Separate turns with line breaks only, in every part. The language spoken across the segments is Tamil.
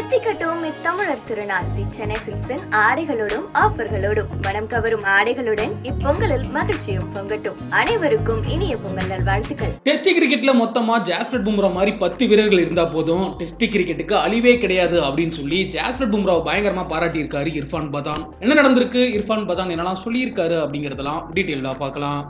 தித்திக்கட்டும் இத்தமிழர் திருநாள். தி சென்னை சில்க்ஸின் ஆடைகளோடும் ஆஃபர்களோடும் மனம் கவரும் ஆடைகளுடன் இப்பொங்கலில் மகிழ்ச்சியும் பொங்கட்டும். அனைவருக்கும் இனிய பொங்கல் நல்வாழ்த்துக்கள்.
டெஸ்ட் கிரிக்கெட்ல மொத்தமா ஜாஸ்பர் பும்ரா மாதிரி பத்து வீரர்கள் இருந்தா போதும். டெஸ்ட் கிரிக்கெட்டுக்கு அழிவே கிடையாது அப்படின்னு சொல்லி ஜாஸ்பர் பும்ராவை பயங்கரமா பாராட்டியிருக்காரு இர்ஃபான் பதான். என்ன நடந்திருக்கு? இர்ஃபான் பதான் என்னெல்லாம் சொல்லியிருக்காரு அப்படிங்கறதெல்லாம் டீட்டெயிலா பார்க்கலாம்.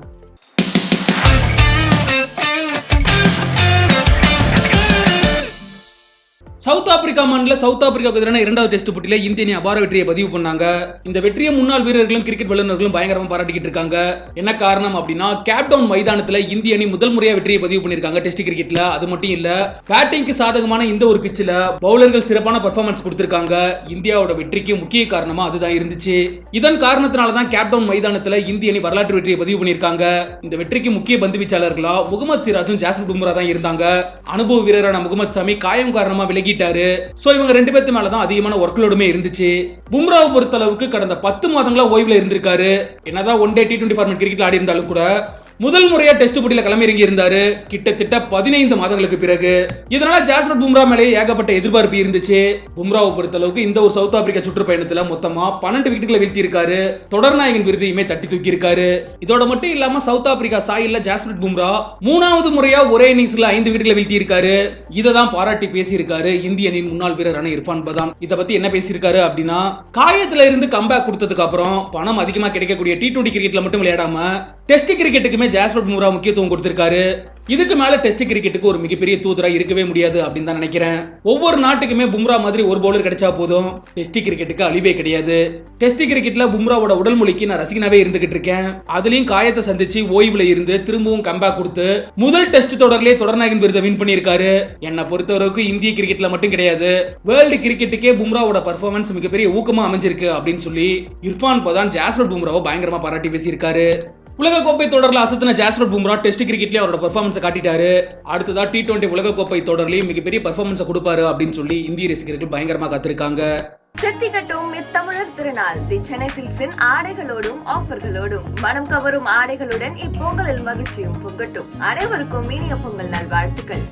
சவுத் ஆப்பிரிக்கா மண்ணில் சவுத் ஆப்பிரிக்காவுக்கு எதிரான இரண்டாவது டெஸ்ட் போட்டியில் இந்திய அணி அபார வெற்றியை பதிவு பண்ணாங்க. இந்த வெற்றியை முன்னாள் வீரர்களும் கிரிக்கெட் வல்லுநர்களும் பயங்கரமா பாராட்டிக்கிட்டு இருக்காங்க. என்ன காரணம் அப்படின்னா கேப்டவுன் மைதானத்தில் இந்திய அணி முதல் முறையாக வெற்றியை பதிவு பண்ணிருக்காங்க டெஸ்ட் கிரிக்கெட்ல அது மட்டும் இல்ல பேட்டிங்க்கு சாதகமான இந்த ஒரு பிச்சில் பவுலர்கள் சிறப்பான பர்ஃபார்மன்ஸ் கொடுத்திருக்காங்க. இந்தியாவோட வெற்றிக்கு முக்கிய காரணமா அதுதான் இருந்துச்சு. இதன் காரணத்தினால தான் கேப்டவுன் மைதானத்துல இந்திய அணி வரலாற்று வெற்றியை பதிவு பண்ணியிருக்காங்க. இந்த வெற்றிக்கு முக்கிய பந்து வீச்சாளர்களா முகமது சிராஜும் ஜாஸ்மின் பும்ரா தான் இருந்தாங்க. அனுபவ வீரரான முகமது சாமி காயம் காரணமா விலகிட்டாரு சோ இவங்க ரெண்டு பேர்த்து மேல தான் அதிகமான ஒர்க் லோடுமே இருந்துச்சு. பும்ராவை பொறுத்த அளவுக்கு கடந்த பத்து மாதங்களா ஓய்வுல இருந்திருக்காரு. என்னதான் one day T twenty format cricket ஆடி இருந்தாலும் கூட முதல் முறையா டெஸ்ட் போட்டியில களமிறங்கி இருந்தாரு கிட்டத்தட்ட பதினைந்து மாதங்களுக்கு பிறகு. இதனால ஜாஸ்மின் பும்ரா மேலே ஏகப்பட்ட எதிர்பார்ப்பு இருந்துச்சு. பும்ராவை பொறுத்த அளவுக்கு இந்த ஒரு சவுத் ஆப்பிரிக்கா சுற்றுப்பயணத்துல மொத்தமா பன்னெண்டு விக்கெட்டுகளை வீழ்த்தி இருக்காரு தொடர்நாயகன் விருதையுமே தட்டி தூக்கி இருக்காரு இதோட மட்டும் இல்லாம சவுத் ஆப்பிரிக்கா சாயில்ல ஜாஸ்மின் பும்ரா மூணாவது முறையா ஒரே இன்னிங்ஸ்ல ஐந்து விக்கெட்டுகளை வீழ்த்தி இருக்காரு இதை தான் பாராட்டி பேசியிருக்காரு இந்திய அணியின் முன்னாள் வீரரான இர்பான் பதான் இதை பத்தி என்ன பேசியிருக்காரு அப்படின்னா காயத்துல இருந்து கம்பேக் கொடுத்ததுக்கு அப்புறம் பணம் அதிகமா கிடைக்கக்கூடிய டி டுவெண்டி கிரிக்கெட்ல மட்டும் விளையாடாம டெஸ்ட் கிரிக்கெட்டுக்குமே ஜாஸ்பர் பும்ரா முக்கியத்துவம் கொடுத்திருக்காரு. இதுக்கு மேல டெஸ்ட் கிரிக்கெட்டுக்கு ஒரு மிகப்பெரிய தூதரா இருக்கவே முடியாது அப்படின்னு தான் நினைக்கிறேன். ஒவ்வொரு நாட்டுக்குமே பும்ரா மாதிரி ஒரு பவுலர் கிடைச்சா போதும். டெஸ்ட் கிரிக்கெட்டுக்கு அழிவே கிடையாது. டெஸ்ட் கிரிக்கெட்ல பும்ராவோட உடல் மொழிக்கு நான் ரசிகனாவே இருந்துகிட்டு இருக்கேன். அதுலயும் காயத்தை சந்திச்சு ஓய்வுல இருந்து திரும்பவும் கம்பேக் கொடுத்து முதல் டெஸ்ட் தொடர்லயே தொடர்நாயகன் விருதை வின் பண்ணியிருக்காரு. என்னை பொறுத்தவரைக்கும் இந்திய கிரிக்கெட்ல மட்டும் கிடையாது. வேர்ல்டு கிரிக்கெட்டுக்கே பும்ராவோட பர்ஃபார்மன்ஸ் மிகப்பெரிய ஊக்கமா அமைஞ்சிருக்கு அப்படின்னு சொல்லி இர்ஃபான் பதான் ஜாஸ்பர் பும்ராவை பயங்கரமா பாராட்டி பேசியிருக்காரு. உலகக்கோப்பை தொடரில் அசத்தின ஜாஸ்பர் பும்ரா டெஸ்ட் கிரிக்கெட்லேயே அவரோட பர்ஃபார்மன்ஸை காட்டிட்டாரு. அடுத்ததா டி டுவெண்ட்டி உலகக்கோப்பை கோப்பை மிகப்பெரிய பர்ஃபார்மன்ஸை கொடுப்பாரு அப்படின்னு சொல்லி இந்திய ரசிகர்கள் பயங்கரமா காத்திருக்காங்க.
தித்திக்கட்டும் இத்தமிழர் திருநாள். தி சென்னை சில்க்ஸின் ஆடைகளோடும் ஆஃபர்களோடும் மனம் கவரும் ஆடைகளுடன் இப்பொங்கலில் மகிழ்ச்சியும் பொங்கட்டும். அனைவருக்கும் இனிய பொங்கல் நல்வாழ்த்துக்கள்.